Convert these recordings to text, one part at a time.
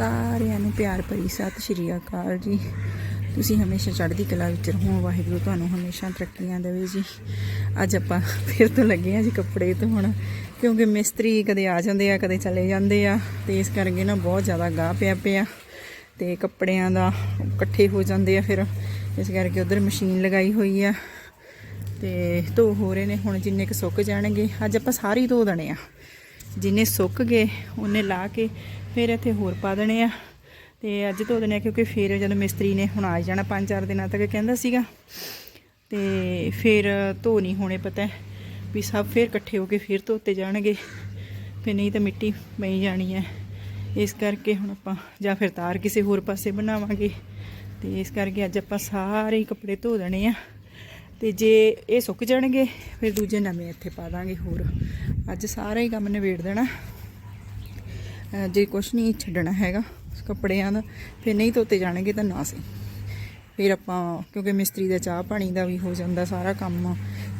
ਸਾਰਿਆਂ ਨੂੰ ਪਿਆਰ ਭਰੀ ਸਤਿ ਸ਼੍ਰੀ ਅਕਾਲ ਜੀ। ਤੁਸੀਂ ਹਮੇਸ਼ਾ ਚੜ੍ਹਦੀ ਕਲਾ ਵਿੱਚ ਰਹੋ, ਵਾਹਿਗੁਰੂ ਤੁਹਾਨੂੰ ਹਮੇਸ਼ਾ ਤਰੱਕੀਆਂ ਦੇਵੇ ਜੀ। ਅੱਜ ਆਪਾਂ ਫਿਰ ਤੋਂ ਲੱਗੇ ਆ ਜੀ ਕੱਪੜੇ ਧੋਣ, ਕਿਉਂਕਿ ਮਿਸਤਰੀ ਕਦੇ ਆ ਜਾਂਦੇ ਆ, ਕਦੇ ਚਲੇ ਜਾਂਦੇ ਆ, ਤੇ ਇਸ ਕਰਕੇ ਨਾ ਬਹੁਤ ਜ਼ਿਆਦਾ ਗਾਹ ਪਿਆ ਪਿਆ। ਤੇ ਕੱਪੜਿਆਂ ਦਾ ਇਕੱਠੇ ਹੋ ਜਾਂਦੇ ਆ ਫਿਰ, ਇਸ ਕਰਕੇ ਉਧਰ ਮਸ਼ੀਨ ਲਗਾਈ ਹੋਈ ਆ। ਤੇ ਧੋ ਹੋ ਰਹੇ ਨੇ, ਹੁਣ ਜਿੰਨੇ ਕੁ ਸੁੱਕ ਜਾਣਗੇ, ਅੱਜ ਆਪਾਂ ਸਾਰੇ ਹੀ ਧੋ ਦੇਣੇ ਆ। ਜਿੰਨੇ ਸੁੱਕ ਗਏ, ਉਹਨੇ ਲਾ ਕੇ ਫਿਰ ਇੱਥੇ ਹੋਰ ਪਾ ਦੇਣੇ ਆ। ਤੇ ਅੱਜ ਧੋ ਦੇਣੇ ਆ ਕਿਉਂਕਿ ਫਿਰ ਜਦੋਂ ਮਿਸਤਰੀ ਨੇ ਹੁਣ ਆ ਜਾਣਾ ਪੰਜ ਚਾਰ ਦਿਨਾਂ ਤੱਕ ਕਹਿੰਦਾ ਸੀਗਾ। ਤੇ ਫਿਰ ਧੋ ਨਹੀਂ ਹੋਣੇ ਪਤਾ ਵੀ ਸਭ ਫਿਰ ਇਕੱਠੇ ਹੋ ਕੇ ਫਿਰ ਧੋਤੇ ਜਾਣਗੇ। ਫਿਰ ਨਹੀਂ ਤਾਂ ਮਿੱਟੀ ਪਈ ਜਾਣੀ ਹੈ। ਇਸ ਕਰਕੇ ਹੁਣ ਆਪਾਂ ਜਾਂ ਫਿਰ ਤਾਰ ਕਿਸੇ ਹੋਰ ਪਾਸੇ ਬਣਾਵਾਂਗੇ। ਤੇ ਇਸ ਕਰਕੇ ਅੱਜ ਆਪਾਂ ਸਾਰੇ ਹੀ ਕੱਪੜੇ ਧੋ ਦੇਣੇ ਆ। ਤੇ ਜੇ ਇਹ ਸੁੱਕ ਜਾਣਗੇ, ਫਿਰ ਦੂਜੇ ਨਵੇਂ ਇੱਥੇ ਪਾ ਦਾਂਗੇ ਹੋਰ। ਅੱਜ ਸਾਰਾ ਹੀ ਕੰਮ ਨਿਬੇੜ ਦੇਣਾ। ਜੇ ਕੁਛ ਨਹੀਂ ਛੱਡਣਾ ਹੈਗਾ ਕੱਪੜਿਆਂ ਦਾ, ਫਿਰ ਨਹੀਂ ਧੋਤੇ ਜਾਣਗੇ ਤਾਂ ਨਾ ਸਹੀ। ਫਿਰ ਆਪਾਂ, ਕਿਉਂਕਿ ਮਿਸਤਰੀ ਦਾ ਚਾਹ ਪਾਣੀ ਦਾ ਵੀ ਹੋ ਜਾਂਦਾ ਸਾਰਾ ਕੰਮ,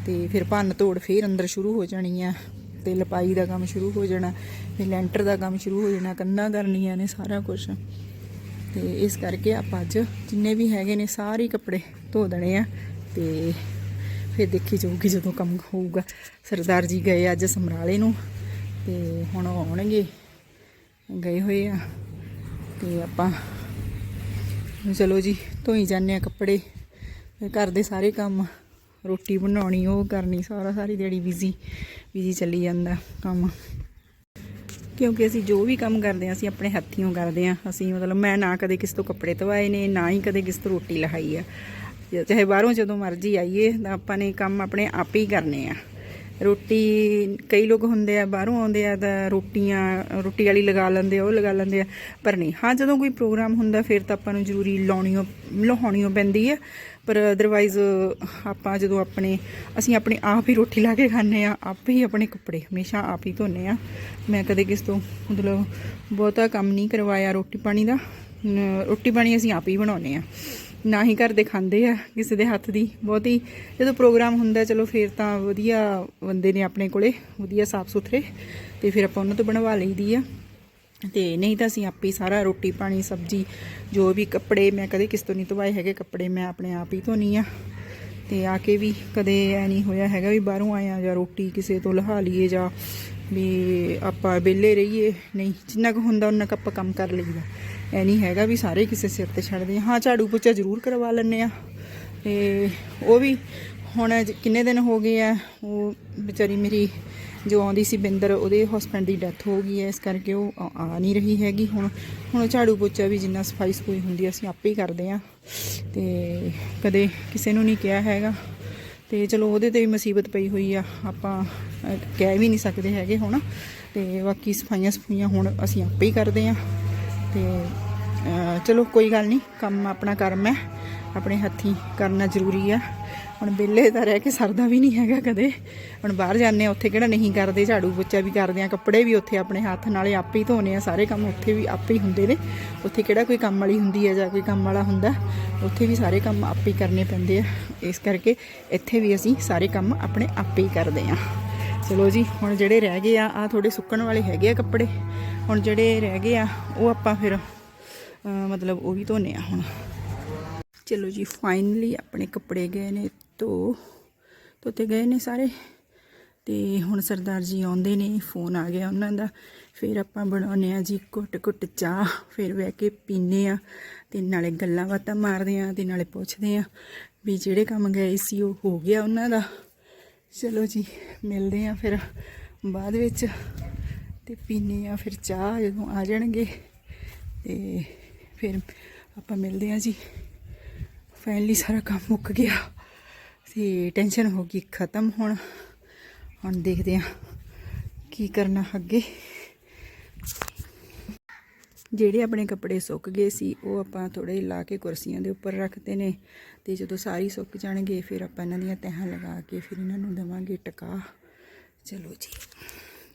ਤੇ ਫਿਰ ਭੰਨ ਤੋੜ ਫਿਰ ਅੰਦਰ ਸ਼ੁਰੂ ਹੋ ਜਾਣੀ ਆ, ਤੇ ਲਪਾਈ ਦਾ ਕੰਮ ਸ਼ੁਰੂ ਹੋ ਜਾਣਾ ਫਿਰ ਲੈਂਟਰ ਦਾ ਕੰਮ ਸ਼ੁਰੂ ਹੋ ਜਾਣਾ, ਕੰਨਾਂ ਕਰਨੀਆਂ ਨੇ ਸਾਰਾ ਕੁਝ ਤੇ ਇਸ ਕਰਕੇ ਆਪਾਂ ਅੱਜ ਜਿੰਨੇ ਵੀ ਹੈਗੇ ਨੇ ਸਾਰੇ ਹੀ ਕੱਪੜੇ ਧੋ ਦੇਣੇ ਆ। ਤੇ ਫਿਰ ਦੇਖੀ ਜਾਊਗੀ ਜਦੋਂ ਕੰਮ ਹੋਊਗਾ। ਸਰਦਾਰ ਜੀ ਗਏ ਅੱਜ ਸਮਰਾਲੇ ਨੂੰ ਤੇ ਹੁਣ ਉਹ ਆਉਣਗੇ। ਗਏ ਹੋਏ ਆ। ਤੇ ਆਪਾਂ ਚਲੋ ਜੀ, ਧੋਈ ਜਾਂਦੇ ਆ ਕੱਪੜੇ। ਘਰ ਦੇ ਸਾਰੇ ਕੰਮ, ਰੋਟੀ ਬਣਾਉਣੀ, ਉਹ ਕਰਨੀ, ਸਾਰਾ ਸਾਰੀ ਦਿਹਾੜੀ ਬਿਜ਼ੀ ਬਿਜ਼ੀ ਚੱਲੀ ਜਾਂਦਾ ਕੰਮ। ਕਿਉਂਕਿ ਅਸੀਂ ਜੋ ਵੀ ਕੰਮ ਕਰਦੇ ਹਾਂ ਅਸੀਂ ਆਪਣੇ ਹੱਥੀਓਂ ਕਰਦੇ ਹਾਂ ਅਸੀਂ ਮਤਲਬ ਮੈਂ ਨਾ ਕਦੇ ਕਿਸ ਤੋਂ ਕੱਪੜੇ ਧਵਾਏ ਨੇ, ਨਾ ਹੀ ਕਦੇ ਕਿਸ ਤੋਂ ਰੋਟੀ ਲਹਾਈ ਆ। ਚਾਹੇ ਬਾਹਰੋਂ ਜਦੋਂ ਮਰਜ਼ੀ ਆਈਏ, ਤਾਂ ਆਪਾਂ ਨੇ ਕੰਮ ਆਪਣੇ ਆਪ ਹੀ ਕਰਨੇ ਆ। ਰੋਟੀ ਕਈ ਲੋਕ ਹੁੰਦੇ ਆ, ਬਾਹਰੋਂ ਆਉਂਦੇ ਆ ਤਾਂ ਰੋਟੀਆਂ, ਰੋਟੀ ਵਾਲੀ ਲਗਾ ਲੈਂਦੇ ਆ, ਉਹ ਲਗਾ ਲੈਂਦੇ ਆ। ਪਰ ਨਹੀਂ, ਹਾਂ, ਜਦੋਂ ਕੋਈ ਪ੍ਰੋਗਰਾਮ ਹੁੰਦਾ, ਫਿਰ ਤਾਂ ਆਪਾਂ ਨੂੰ ਜ਼ਰੂਰੀ ਲਾਉਣੀ ਲਹਾਉਣੀ ਪੈਂਦੀ ਆ। ਪਰ ਅਦਰਵਾਈਜ਼ ਆਪਾਂ ਜਦੋਂ ਆਪਣੇ ਅਸੀਂ ਆਪਣੇ ਆਪ ਹੀ ਰੋਟੀ ਲਾ ਕੇ ਖਾਂਦੇ ਆ, ਆਪ ਹੀ ਆਪਣੇ ਕੱਪੜੇ ਹਮੇਸ਼ਾ ਆਪ ਹੀ ਧੋਨੇ ਆ। ਮੈਂ ਕਦੇ ਕਿਸ ਤੋਂ ਮਤਲਬ ਬਹੁਤਾ ਕੰਮ ਨਹੀਂ ਕਰਵਾਇਆ ਰੋਟੀ ਪਾਣੀ ਦਾ। ਰੋਟੀ ਪਾਣੀ ਅਸੀਂ ਆਪ ਹੀ ਬਣਾਉਨੇ ਆ। ਨਾ ਹੀ ਘਰ ਦੇ ਖਾਂਦੇ ਆ ਕਿਸੇ ਦੇ ਹੱਥ ਦੀ। ਬਹੁਤੀ ਜਦੋਂ ਪ੍ਰੋਗਰਾਮ ਹੁੰਦਾ, ਚਲੋ ਫਿਰ ਤਾਂ ਵਧੀਆ ਬੰਦੇ ਨੇ ਆਪਣੇ ਕੋਲੇ, ਵਧੀਆ ਸਾਫ਼ ਸੁਥਰੇ ਤੇ ਫਿਰ ਆਪਾਂ ਉਹਨਾਂ ਤੋਂ ਬਣਵਾ ਲਈਦੀ ਆ। ਤੇ ਨਹੀਂ ਤਾਂ ਅਸੀਂ ਆਪੇ ਸਾਰਾ ਰੋਟੀ ਪਾਣੀ, ਸਬਜ਼ੀ, ਜੋ ਵੀ ਕੱਪੜੇ ਮੈਂ ਕਦੇ ਕਿਸ ਤੋਂ ਨਹੀਂ ਧਵਾਏ ਹੈਗੇ, ਕੱਪੜੇ ਮੈਂ ਆਪਣੇ ਆਪ ਹੀ ਧੋਨੀ ਆ। ਤੇ ਆ ਕੇ ਵੀ ਕਦੇ ਐ ਨਹੀਂ ਹੋਇਆ ਹੈਗਾ ਵੀ ਬਾਹਰੋਂ ਆਇਆ ਜਾਂ ਰੋਟੀ ਕਿਸੇ ਤੋਂ ਲਹਾ ਲਈਏ ਜਾਂ ਵੀ ਆਪਾਂ ਵਿਹਲੇ ਰਹੀਏ। ਨਹੀਂ, ਜਿੰਨਾ ਕੁ ਹੁੰਦਾ ਉਹਨਾਂ ਕੁ ਆਪਾਂ ਕੰਮ ਕਰ ਲਈਦਾ। ਐ ਨਹੀਂ ਹੈਗਾ ਵੀ ਸਾਰੇ ਕਿਸੇ ਸਿਰ ਤੇ ਛੱਡਦੇ ਹਾਂ। ਝਾੜੂ ਪੋਚਾ ਜ਼ਰੂਰ ਕਰਵਾ ਲੈਂਦੇ ਆ ਤੇ ਉਹ ਵੀ ਹੁਣ ਕਿੰਨੇ ਦਿਨ ਹੋ ਗਏ ਆ, ਉਹ ਵਿਚਾਰੀ ਮੇਰੀ ਜੋ ਆਉਂਦੀ ਸੀ ਬਿੰਦਰ, ਉਹਦੇ ਹਸਬੰਡ ਦੀ ਡੈਥ ਹੋ ਗਈ ਹੈ। ਇਸ ਕਰਕੇ ਉਹ ਆ- ਨਹੀਂ ਰਹੀ ਹੈਗੀ। ਹੁਣ ਹੁਣ ਝਾੜੂ ਪੋਚਾ ਵੀ ਜਿੰਨਾ ਸਫ਼ਾਈ ਸਫੂਈ ਹੁੰਦੀ ਅਸੀਂ ਆਪੇ ਹੀ ਕਰਦੇ ਆ ਤੇ ਕਦੇ ਕਿਸੇ ਨੂੰ ਨਹੀਂ ਕਿਹਾ ਹੈਗਾ। ਤੇ ਚਲੋ, ਉਹਦੇ ਤੇ ਵੀ ਮੁਸੀਬਤ ਪਈ ਹੋਈ ਆ। ਆਪਾਂ ਕਹਿ ਵੀ ਨਹੀਂ ਸਕਦੇ ਹੈਗੇ ਹੁਣ। ਤੇ ਬਾਕੀ ਸਫਾਈਆਂ ਸਫੂਈਆਂ ਹੁਣ ਅਸੀਂ ਆਪੇ ਹੀ ਕਰਦੇ ਆ ਤੇ ਚਲੋ ਕੋਈ ਗੱਲ ਨਹੀਂ, ਕੰਮ ਆਪਣਾ ਕਰਮ ਹੈ ਆਪਣੇ ਹੱਥੀਂ ਕਰਨਾ ਜ਼ਰੂਰੀ ਆ। ਹੁਣ ਵਿਹਲੇ ਤਾਂ ਰਹਿ ਕੇ ਸਰਦਾ ਵੀ ਨਹੀਂ ਹੈਗਾ ਕਦੇ। ਹੁਣ ਬਾਹਰ ਜਾਂਦੇ ਆ ਉੱਥੇ ਕਿਹੜਾ ਨਹੀਂ ਕਰਦੇ, ਝਾੜੂ ਪੋਚਾ ਵੀ ਕਰਦੇ ਆ ਕੱਪੜੇ ਵੀ ਉੱਥੇ ਆਪਣੇ ਹੱਥ ਨਾਲੇ ਆਪੇ ਹੀ ਧੋਨੇ ਆ, ਸਾਰੇ ਕੰਮ ਉੱਥੇ ਵੀ ਆਪੇ ਹੀ ਹੁੰਦੇ ਨੇ। ਉੱਥੇ ਕਿਹੜਾ ਕੋਈ ਕੰਮ ਵਾਲੀ ਹੁੰਦੀ ਹੈ ਜਾਂ ਕੋਈ ਕੰਮ ਵਾਲਾ ਹੁੰਦਾ, ਉੱਥੇ ਵੀ ਸਾਰੇ ਕੰਮ ਆਪੇ ਹੀ ਕਰਨੇ ਪੈਂਦੇ ਆ। ਇਸ ਕਰਕੇ ਇੱਥੇ ਵੀ ਅਸੀਂ ਸਾਰੇ ਕੰਮ ਆਪਣੇ ਆਪੇ ਹੀ ਕਰਦੇ ਆ ਚਲੋ ਜੀ, ਹੁਣ ਜਿਹੜੇ ਰਹਿ ਗਏ ਆ ਆ ਥੋੜੇ ਸੁੱਕਣ ਵਾਲੇ ਹੈਗੇ ਆ ਕੱਪੜੇ। ਹੁਣ ਜਿਹੜੇ ਰਹਿ ਗਏ ਆ, ਉਹ ਆਪਾਂ ਫਿਰ ਮਤਲਬ ਉਹ ਵੀ ਧੋਨੇ ਆ ਹੁਣ। ਚਲੋ ਜੀ ਫਾਈਨਲੀ ਆਪਣੇ ਕੱਪੜੇ ਗਏ ਨੇ ਧੋ, ਧੋਤੇ ਗਏ ਨੇ ਸਾਰੇ। ਤੇ ਹੁਣ ਸਰਦਾਰ ਜੀ ਆਉਂਦੇ ਨੇ, ਫੋਨ ਆ ਗਿਆ ਉਹਨਾਂ ਦਾ। ਫਿਰ ਆਪਾਂ ਬਣਾਉਨੇ ਆ ਜੀ ਘੁੱਟ ਘੁੱਟ ਚਾਹ, ਫਿਰ ਬਹਿ ਕੇ ਪੀਨੇ ਆ। ਤੇ ਨਾਲੇ ਗੱਲਾਂ ਬਾਤਾਂ ਮਾਰਦੇ ਆ ਤੇ ਨਾਲੇ ਪੁੱਛਦੇ ਆ ਵੀ ਜਿਹੜੇ ਕੰਮ ਗਏ ਸੀ, ਉਹ ਹੋ ਗਿਆ ਉਹਨਾਂ ਦਾ। ਚਲੋ ਜੀ, ਮਿਲਦੇ ਆ ਫਿਰ ਬਾਅਦ ਵਿੱਚ ਤੇ ਪੀਨੇ ਆ ਫਿਰ ਚਾਹ ਜਦੋਂ ਆ ਜਾਣਗੇ ਤੇ ਫਿਰ ਆਪਾਂ ਮਿਲਦੇ ਆ ਜੀ। ਫਾਈਨਲੀ ਸਾਰਾ ਕੰਮ ਮੁੱਕ ਗਿਆ ਤੇ ਟੈਨਸ਼ਨ ਹੋ ਗਈ, ਖਤਮ ਹੁਣ। ਹੁਣ ਦੇਖਦੇ ਆ ਕੀ ਕਰਨਾ ਅੱਗੇ। ਜਿਹੜੇ ਆਪਣੇ ਕੱਪੜੇ ਸੁੱਕ ਗਏ ਸੀ, ਉਹ ਆਪਾਂ ਥੋੜੇ ਲਾ ਕੇ ਕੁਰਸੀਆਂ ਦੇ ਉੱਪਰ ਰੱਖਦੇ ਨੇ ਤੇ ਜਦੋਂ ਸਾਰੀ ਸੁੱਕ ਜਾਣਗੇ, ਫਿਰ ਆਪਾਂ ਇਹਨਾਂ ਦੀਆਂ ਤਹਾਂ ਲਗਾ ਕੇ ਫਿਰ ਇਹਨਾਂ ਨੂੰ ਦੇਵਾਂਗੇ ਟਿਕਾ। ਚਲੋ ਜੀ,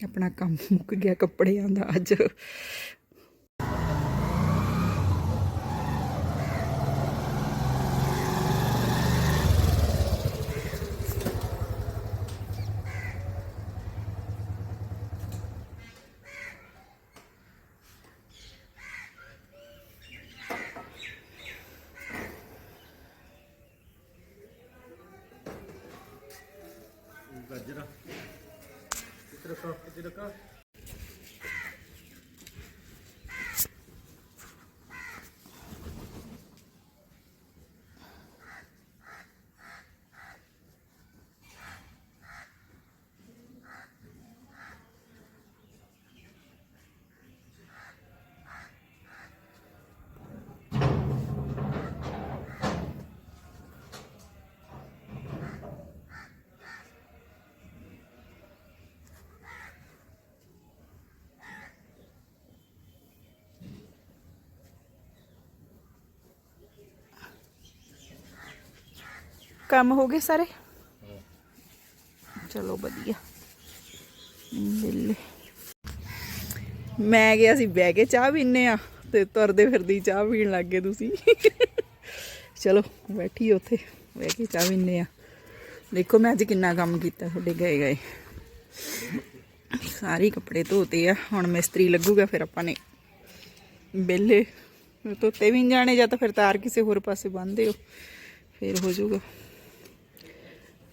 ਆਪਣਾ ਕੰਮ ਮੁੱਕ ਗਿਆ ਕੱਪੜਿਆਂ ਦਾ ਅੱਜ। ਚਾਰਜਰ ਇੱਧਰ ਰੱਖੋ ਇੱਧਰ ਰੱਖੋ। ਕੰਮ ਹੋ ਗਏ ਸਾਰੇ? ਚਲੋ ਵਧੀਆ। ਬਿੱਲੇ ਮੈਂ ਗਿਆ ਸੀ, ਬਹਿ ਕੇ ਚਾਹ ਪੀਨੇ ਆ ਤੇ ਤੁਰਦੇ ਫਿਰਦੀ ਚਾਹ ਪੀਣ ਲੱਗ ਗਏ ਤੁਸੀਂ। ਚਲੋ, ਬੈਠੀ ਉੱਥੇ, ਬਹਿ ਕੇ ਚਾਹ ਪੀਨੇ ਆ ਦੇਖੋ ਮੈਂ ਅੱਜ ਕਿੰਨਾ ਕੰਮ ਕੀਤਾ ਤੁਹਾਡੇ ਗਏ ਗਏ। ਸਾਰੇ ਕੱਪੜੇ ਧੋਤੇ ਆ, ਹੁਣ ਮਿਸਤਰੀ ਲੱਗੂਗਾ ਫਿਰ ਆਪਾਂ ਨੇ। ਬਿੱਲੇ ਧੋਤੇ ਵੀ ਨੀ ਜਾਣੇ, ਜਾਂ ਤਾਂ ਫਿਰ ਤਾਰ ਕਿਸੇ ਹੋਰ ਪਾਸੇ ਬੰਨਦੇ ਹੋ, ਫਿਰ ਹੋ ਜਾਊਗਾ।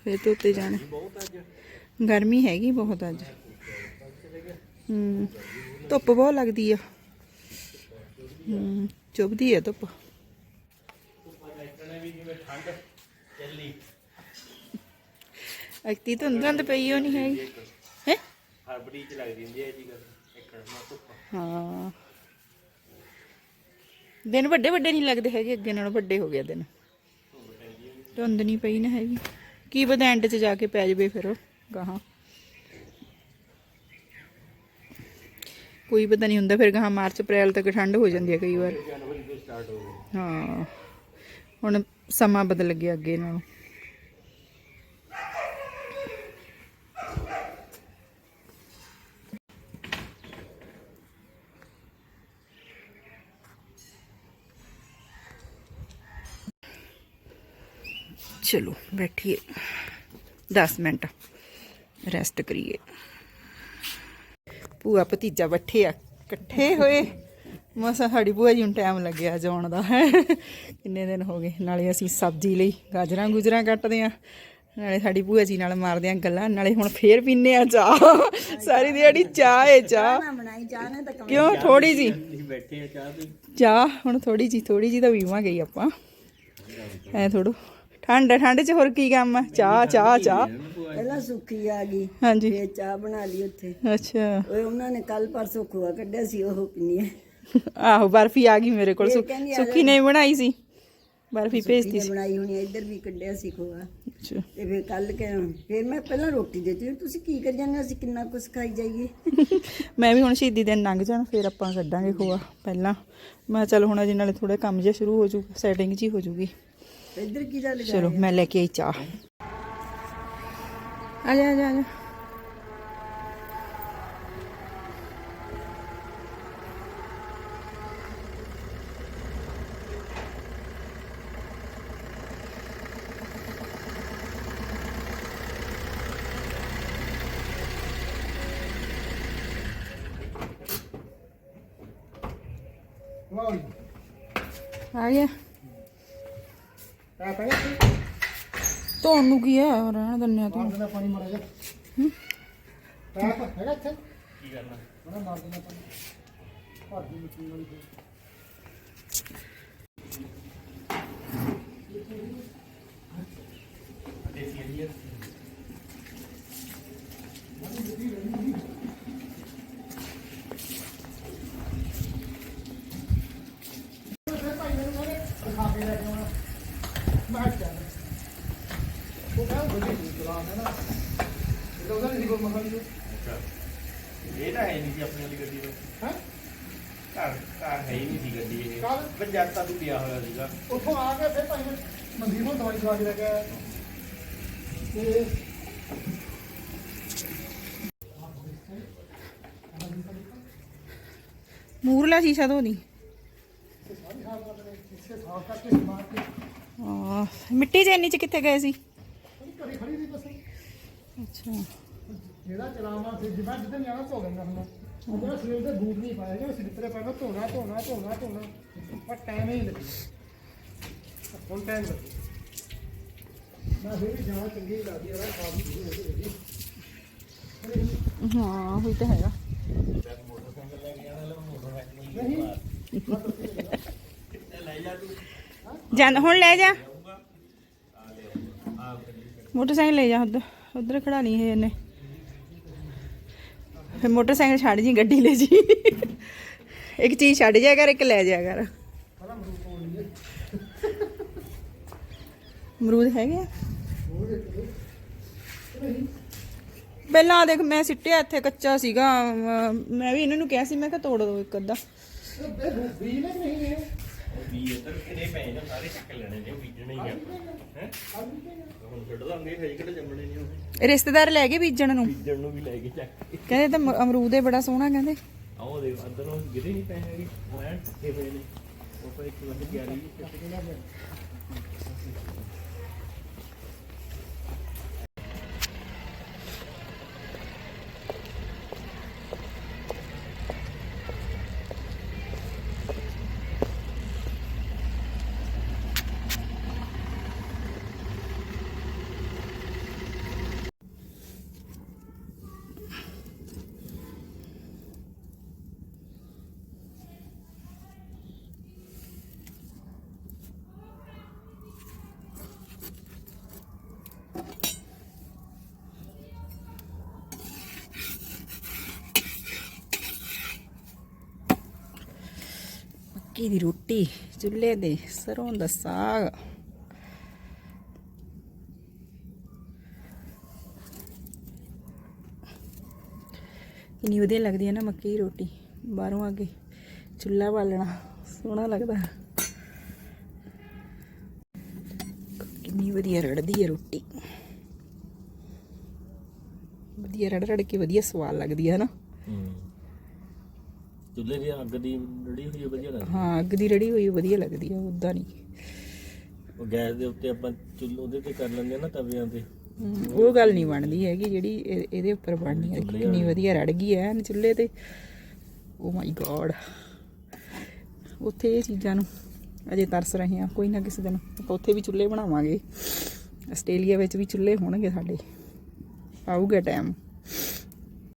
ਫੇਰ ਧੋਤੇ ਜਾਣੇ। ਗਰਮੀ ਹੈਗੀ ਬਹੁਤ ਅੱਜ। ਹੂੰ, ਧੁੱਪ ਬਹੁਤ ਲੱਗਦੀ ਆ। ਹੂੰ, ਚੁੱਭਦੀ ਆ ਧੁੱਪ। ਅਕਤੀ ਧੁੰਦ ਧੁੰਦ ਪਈ ਹੋ ਨਹੀਂ ਹੈਗੀ। ਹੈ? ਫਰਵਰੀ ਚ ਲੱਗਦੀ ਹੁੰਦੀ ਹੈ। ਜੀ ਹਾਂ ਦਿਨ ਵੱਡੇ ਵੱਡੇ ਨਹੀਂ ਲੱਗਦੇ ਹੈਗੇ, ਅੱਗੇ ਨਾਲੋਂ ਵੱਡੇ ਹੋ ਗਿਆ ਦਿਨ। ਧੁੰਦ ਨਹੀਂ ਪਈ ਨਾ ਹੈਗੀ। ਕੀ ਪਤਾ ਐਂਡ 'ਚ ਜਾ ਕੇ ਪੈ ਜਵੇ ਫਿਰ ਉਹ ਗਾਹਾਂ। ਕੋਈ ਪਤਾ ਨਹੀਂ ਹੁੰਦਾ ਫਿਰ ਗਾਹਾਂ ਮਾਰਚ ਅਪ੍ਰੈਲ ਤੱਕ ਠੰਡ ਹੋ ਜਾਂਦੀ ਹੈ ਕਈ ਵਾਰ। ਹਾਂ। ਹੁਣ ਸਮਾਂ ਬਦਲ ਗਿਆ ਅੱਗੇ ਨਾਲੋਂ। ਚਲੋ ਬੈਠੀਏ। 10 ਮਿੰਟ। ਰੈਸਟ ਕਰੀਏ। ਭੂਆ ਭਤੀਜਾ ਬੱਠੇ ਆ। ਇਕੱਠੇ ਹੋਏ। ਮਸਾ ਸਾਡੀ ਭੂਆ ਜੀ ਨੂੰ ਟਾਈਮ ਲੱਗਿਆ ਜਾਣ ਦਾ। ਕਿੰਨੇ ਦਿਨ ਹੋ ਗਏ? ਨਾਲੇ ਅਸੀਂ ਸਬਜ਼ੀ ਲਈ ਗਾਜਰਾਂ ਗੁਜਰਾਂ ਕੱਟਦੇ ਆ। ਨਾਲੇ ਸਾਡੀ ਭੂਆ ਜੀ ਨਾਲ ਮਾਰਦੇ ਆ ਗੱਲਾਂ। ਨਾਲੇ ਹੁਣ ਫੇਰ ਪੀਨੇ ਆ ਚਾਹ। ਸਾਰੀ ਦਿਹਾੜੀ ਚਾਹ ਏ ਚਾਹ। ਕਿਉਂ? ਥੋੜੀ ਜੀ। ਅਸੀਂ ਬੈਠੇ ਆ ਚਾਹ ਤੇ। ਚਾਹ ਹੁਣ ਥੋੜੀ ਜੀ ਥੋੜੀ ਜੀ ਤਾਂ ਪੀਵਾਂਗੇ ਹੀ ਆਪਾਂ। ਐ ਥੋੜੋ ਠੰਡ ਠੰਡ 'ਚ ਹੋਰ ਕੀ ਕੰਮ ਆ? ਚਾਹ ਚਾਹ ਚਾਹ। ਪਹਿਲਾਂ ਸੁੱਕੀ ਆ ਗਈ ਹਾਂਜੀ। ਫੇਰ ਚਾਹ ਬਣਾ ਲਈ ਉੱਥੇ। ਅੱਛਾ। ਓਏ ਉਹਨਾਂ ਨੇ ਕੱਲ ਪਰਸੋਂ ਖੋਆ ਕੱਢਿਆ ਸੀ ਉਹ ਪੀਣੀ ਹੈ ਆਹੋ ਬਰਫੀ ਆ ਗਈ ਮੇਰੇ ਕੋਲ। ਸੁ- ਕਹਿੰਦੀ ਆ ਸੁੱਕੀ ਨਹੀਂ ਬਣਾਈ ਸੀ। ਬਰਫੀ ਭੇਜਤੀ ਨੇ ਸੀ। ਬਣਾਈ ਹੋਣੀ ਆ, ਇੱਧਰ ਵੀ ਕੱਢਿਆ ਸੀ ਖੋਆ। ਅੱਛਾ। ਤੇ ਫੇਰ ਕੱਲ ਕੇ ਫੇਰ ਮੈਂ ਪਹਿਲਾਂ ਰੋਟੀ ਦਿੱਤੀ ਤੁਸੀਂ ਕੀ ਕਰ ਜਾਂਦੇ ਅਸੀਂ ਕਿੰਨਾ ਕੁਛ ਖਾਈ ਜਾਈਏ? ਮੈਂ ਵੀ ਹੁਣ ਸ਼ਹੀਦੀ ਦਿਨ ਲੰਘ ਜਾਣ ਫਿਰ ਆਪਾਂ ਕੱਢਾਂਗੇ ਖੋਆ ਪਹਿਲਾਂ। ਮੈਂ ਚਲ ਹੁਣ ਅਜੇ ਨਾਲੇ ਥੋੜਾ ਕੰਮ ਜਿਹਾ ਸ਼ੁਰੂ ਹੋ ਜਾਊਗਾ ਸੈਟਿੰਗ ਜੀ ਹੋ ਜਾਊਗੀ। ਇੱਧਰ ਕੀ ਦਾ ਲਗਾ ਚਲੋ ਮੈਂ ਲੈ ਕੇ ਆਈ ਚਾਹ। ਆ ਜਾ ਆ ਜਾ ਆ ਜਾ। ਆ ਗਿਆ। ਧੋਣ ਨੂੰ ਕੀ ਆ ਰਹਿਣ ਦਿੰਨੇ ਆ ਤੂੰ ਕੀ ਕਰਨਾ ਦੇਸੀ ਅੜੀਆ ਸੀ ਗੱਡੀ ਇਹ ਕੱਲ੍ਹ? ਪੰਜਾਬਤਾ ਤੋਂ ਪਿਆ ਹੋਇਆ ਸੀਗਾ? ਉੱਥੋਂ ਆ ਕੇ ਫਿਰ ਭਾਈ ਮੈਂ ਮਨਦੀਪ ਨੂੰ ਦਵਾਈ ਦਵਾ ਕੇ ਲੈ ਕੇ ਆਇਆ। ਤੇ ਮੂਰਲਾ ਸ਼ੀਸ਼ਾ ਧੋ ਦੀ ਸਾਰੀ ਹਾਲ ਕਰ ਰਹੇ ਇਸੇ ਸਾਫ਼ ਕਰਕੇ ਸਮਾਰ ਕੇ ਆ ਮਿੱਟੀ ਚ ਇੰਨੀ ਚ ਕਿੱਥੇ ਗਏ ਸੀ? ਉਹਦੀ ਘੜੀ ਖੜੀ ਸੀ ਬਸ। ਅੱਛਾ। ਜਿਹੜਾ ਚਲਾਵਾਂ ਫਿਰ ਜਿਵੇਂ ਜਿੱਦਣ ਜਾਣਾ ਧੋ ਲੈਂਦਾ ਹੁੰਦਾ ਉਹਦਾ ਸਰੀਰ ਦੇ ਬੂਟ ਨਹੀਂ ਪਾਇਆ ਜਿਹੜਾ ਸਿੱਤਰੇ ਪੈਣਾ ਧੋਣਾ ਧੋਣਾ ਧੋਣਾ ਧੋਣਾ। ਪਰ ਟਾਈਮ ਹੀ ਨਹੀਂ ਲੱਗਿਆ। ਹੁਣ ਟਾਈਮ ਲੱਗਿਆ। ਮੈਂ ਫਿਰ ਵੀ ਜਾਣਾ ਚੰਗੀ ਲੱਗਦੀ ਰਾਤ ਕਾਫੀ ਹੋ ਗਈ ਹਾਂ ਉਹੀ ਤਾਂ ਹੈਗਾ। ਜਾਂ ਹੁਣ ਲੈ ਜਾ। ਮੋਟਰਸਾਈਕਲ ਲੈ ਜਾ ਉਧਰ ਉਧਰ ਖੜਾ ਨਹੀਂ ਹੈ ਇਹਨੇ। ਫਿਰ ਮੋਟਰਸਾਈਕਲ ਛੱਡ ਜੀ, ਗੱਡੀ ਲੈ ਜੀ। ਇੱਕ ਚੀਜ਼ ਛੱਡ ਜਾਇਆ ਕਰ, ਇੱਕ ਲੈ ਜਾਇਆ ਕਰ। ਅਮਰੂਦ ਹੈਗੇ ਆ? ਪਹਿਲਾਂ ਦੇਖ, ਮੈਂ ਸਿੱਟਿਆ ਇੱਥੇ, ਕੱਚਾ ਸੀਗਾ। ਮੈਂ ਵੀ ਇਹਨਾਂ ਨੂੰ ਕਿਹਾ ਸੀ, ਮੈਂ ਕਿਹਾ ਤੋੜ ਦਿਓ ਇੱਕ ਅੱਧਾ। ਉਹ ਵੀ ਇੱਧਰ ਕਿਨੇ ਪਏ ਨੇ ਸਾਰੇ ਚੱਕ ਲੈਣੇ ਨੇ ਉਹ ਬੀਜਣੇ ਹੀ ਆ। ਹੈ? ਹੁਣ ਛੱਡ ਦਾਂਗੇ ਹਜੇ ਕਿਹੜੇ ਜੰਮਣੇ ਨੇ ਉਹ ਰਿਸ਼ਤੇਦਾਰ ਲੈ ਗਏ ਬੀਜਣ ਨੂੰ? ਬੀਜਣ ਨੂੰ ਵੀ ਲੈ ਕੇ ਚੱਕ ਕੇ। ਕਹਿੰਦੇ ਤਾਂ ਮ- ਅਮਰੂਦ ਇਹ ਬੜਾ ਸੋਹਣਾ ਕਹਿੰਦੇ। ਆਓ ਦੇ ਅੰਦਰੋਂ ਗਿਰੇ ਨਹੀਂ ਪਏ ਹੈਗੇ ਉਹ ਟੱਕੇ ਪਏ ਨੇ। ਉਹ ਤਾਂ ਇੱਕ ਵੱਧ ਗਿਆ ਰਹੀ ਮੱਕੀ ਦੀ ਰੋਟੀ ਚੁੱਲ੍ਹੇ ਦੇ ਸਰੋਂ ਦਾ ਸਾਗ ਕਿੰਨੀ ਵਧੀਆ ਲੱਗਦੀ ਹੈ ਨਾ ਮੱਕੀ ਦੀ ਰੋਟੀ ਬਾਹਰੋਂ ਆ ਕੇ ਚੁੱਲ੍ਹਾ ਬਾਲਣਾ ਸੋਹਣਾ ਲੱਗਦਾ ਕਿੰਨੀ ਵਧੀਆ ਰੜਦੀ ਹੈ ਰੋਟੀ ਵਧੀਆ ਰੜ ਰੜ ਕੇ ਵਧੀਆ ਸਵਾਦ ਲੱਗਦੀ ਹੈ ਨਾ ਚੁੱਲ੍ਹੇ ਦੀ ਅੱਗ ਦੀ ਰੜੀ ਹੋਈ ਵਧੀਆ ਲੱਗਦੀ? ਹਾਂ ਅੱਗ ਦੀ ਰੜੀ ਹੋਈ ਵਧੀਆ ਲੱਗਦੀ ਹੈ ਉਦਾਂ ਨਹੀਂ। ਉਹ ਗੈਸ ਦੇ ਉੱਤੇ ਆਪਾਂ ਚੁੱਲ੍ਹ ਉਹਦੇ ਤੇ ਕਰ ਲੈਂਦੇ ਆ ਨਾ ਤਵਿਆਂ ਤੇ। ਹਮ, ਉਹ ਗੱਲ ਨਹੀਂ ਬਣਦੀ ਹੈਗੀ ਜਿਹੜੀ ਇਹ- ਇਹਦੇ ਉੱਪਰ ਬਣਨੀ ਹੈ ਕਿੰਨੀ ਵਧੀਆ ਰੜ ਗਈ ਐ ਚੁੱਲ੍ਹੇ ਤੇ। ਓ ਮਾਈ ਗॉड ਉੱਥੇ ਇਹ ਚੀਜ਼ਾਂ ਨੂੰ ਅਜੇ ਤਰਸ ਰਹੇ ਆ ਕੋਈ ਨਾ ਕਿਸੇ ਦਿਨ ਆਪਾਂ ਉੱਥੇ ਵੀ ਚੁੱਲ੍ਹੇ ਬਣਾਵਾਂਗੇ। ਆਸਟ੍ਰੇਲੀਆ ਵਿੱਚ ਵੀ ਚੁੱਲ੍ਹੇ ਹੋਣਗੇ ਸਾਡੇ। ਆਊਗਾ ਟਾਈਮ